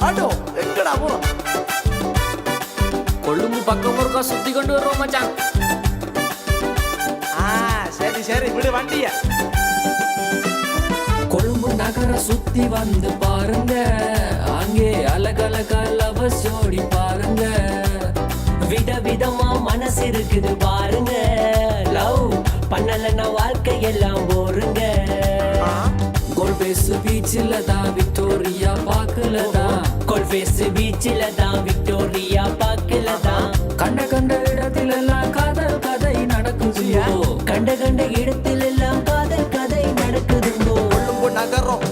Auto எங்கடா போறோம் கொழும்பு பக்கம் ஒருக்கா சுத்தி கொண்டு வருவோம் மச்சான் ஆ சரி சரி விடு வண்டிய கொழும்பு நகர சுத்தி வந்து பாருங்க அங்கே அலகலக லவ ஜோடி பாருங்க வித விதமா மனசு இருக்குது பாருங்க லவ் பண்ணலன்னா வாழ்க்கை எல்லாம் போருங்க கோல்பேசு பீச்சில் தான் கொல்பேஸ் பீச்சில் தான் விக்டோரியா பார்க்கல தான். கண்ட கண்ட இடத்திலெல்லாம் காதல் கதை நடக்குது கண்ட கண்ட இடத்தில் எல்லாம் காதல் கதை நடக்குதுங்கோ. கொழும்பு நகரம்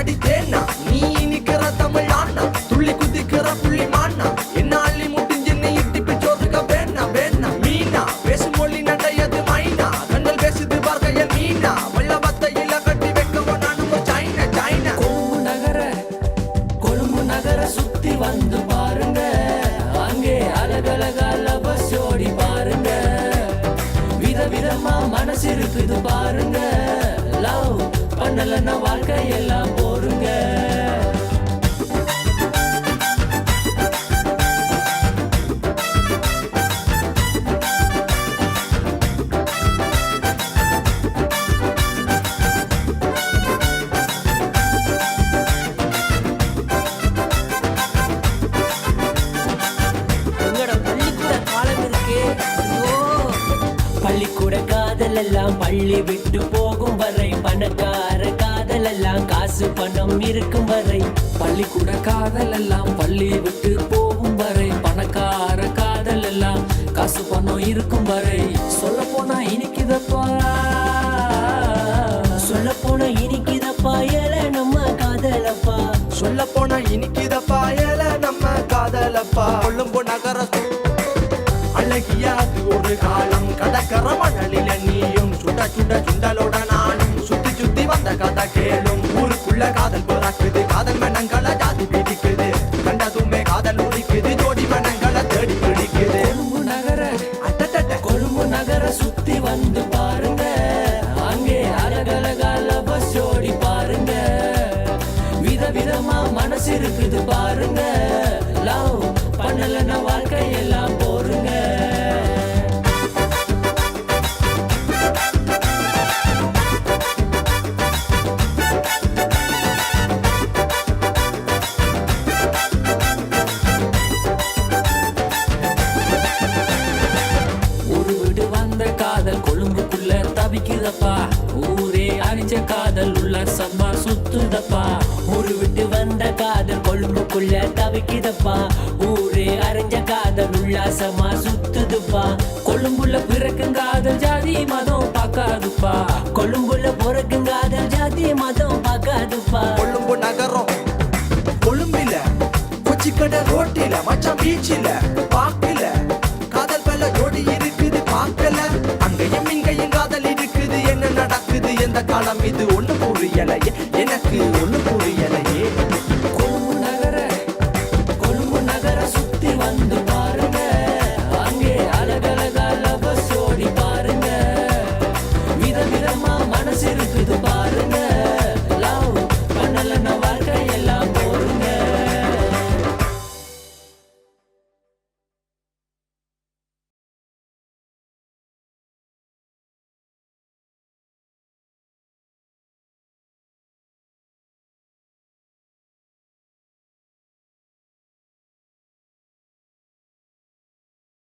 அடி தேனா நீ நிக்கிற தமிழ் ஆனா துள்ளி குதிக்கிற புள்ளி மானா என்ன அள்ளி முட்டிஞ்சு இட்டி பிச்சோதுக்க வேணா வேணா மீனா பேசு மொழி நடையது மைனா. கண்டல் பேசுது பார்க்கைய மீனா. பண்ணலன்னா வாழ்க்கை போருங்க பள்ளிக்கூட காலெல்லாம் பள்ளி விட்டு போகும் வரை பணக்கார காதல் எல்லாம் காசு பணம் இருக்கும் வரை. பள்ளிக்கூட காதல் எல்லாம் பள்ளி விட்டு போகும் வரை பணக்கார காதல் எல்லாம் காசு பணம் இருக்கும் வரை. சொல்ல போனா இனிக்குதப்பா. சொல்ல போனா இனிக்குதப்பா ஏல நம்ம காதலப்பா. சொல்ல போனா இனிக்குதப்பா ஏல நம்ம காதலப்பா. கொழும்பு நகர அழகியா சுண்ட சுண்டலோட நானும் சுத்தி சுத்தி வந்த கதை கேளும். ஊருக்குள்ள காதல் போராக்குது காதல் மனங்களை ஜாதி பிடிக்குது. கண்டதுமே காதல் உரிக்குது ஜோடி மனங்களை தேடி பிடிக்குது. கொழும்பு நகர அட்டட்ட கொழும்பு நகர சுத்தி வந்து பாருங்க. அங்கே அழகழகால பஸ் ஜோடி பாருங்க. விதவிதமா மனசு இருக்குது பாருங்க. லவ் பண்ணலன்னா வாழ்க்கை எல்லாம் தவிக்குதப்பா ஊரே அணிஞ்ச காதல் உள்ள சம்மா சுத்துதப்பா. ஊரு விட்டு வந்த காதல் கொழும்புக்குள்ள தவிக்குதப்பா. ஊரே அரைஞ்ச காதல் உல்லாசமா சுத்துதுப்பா. கொழும்புல பிறக்கும் காதல் ஜாதி மதம் பார்க்காதுப்பா. கொழும்புல பிறக்கும் காதல் ஜாதி மதம் பார்க்காதுப்பா. கொழும்பு நகரம் கொழும்பில கொச்சிக்கடை ரோட்டில மச்சான் பீச்சில பார்க்க வந்த காலம் இது ஒன்று புரியலையே. எனக்கு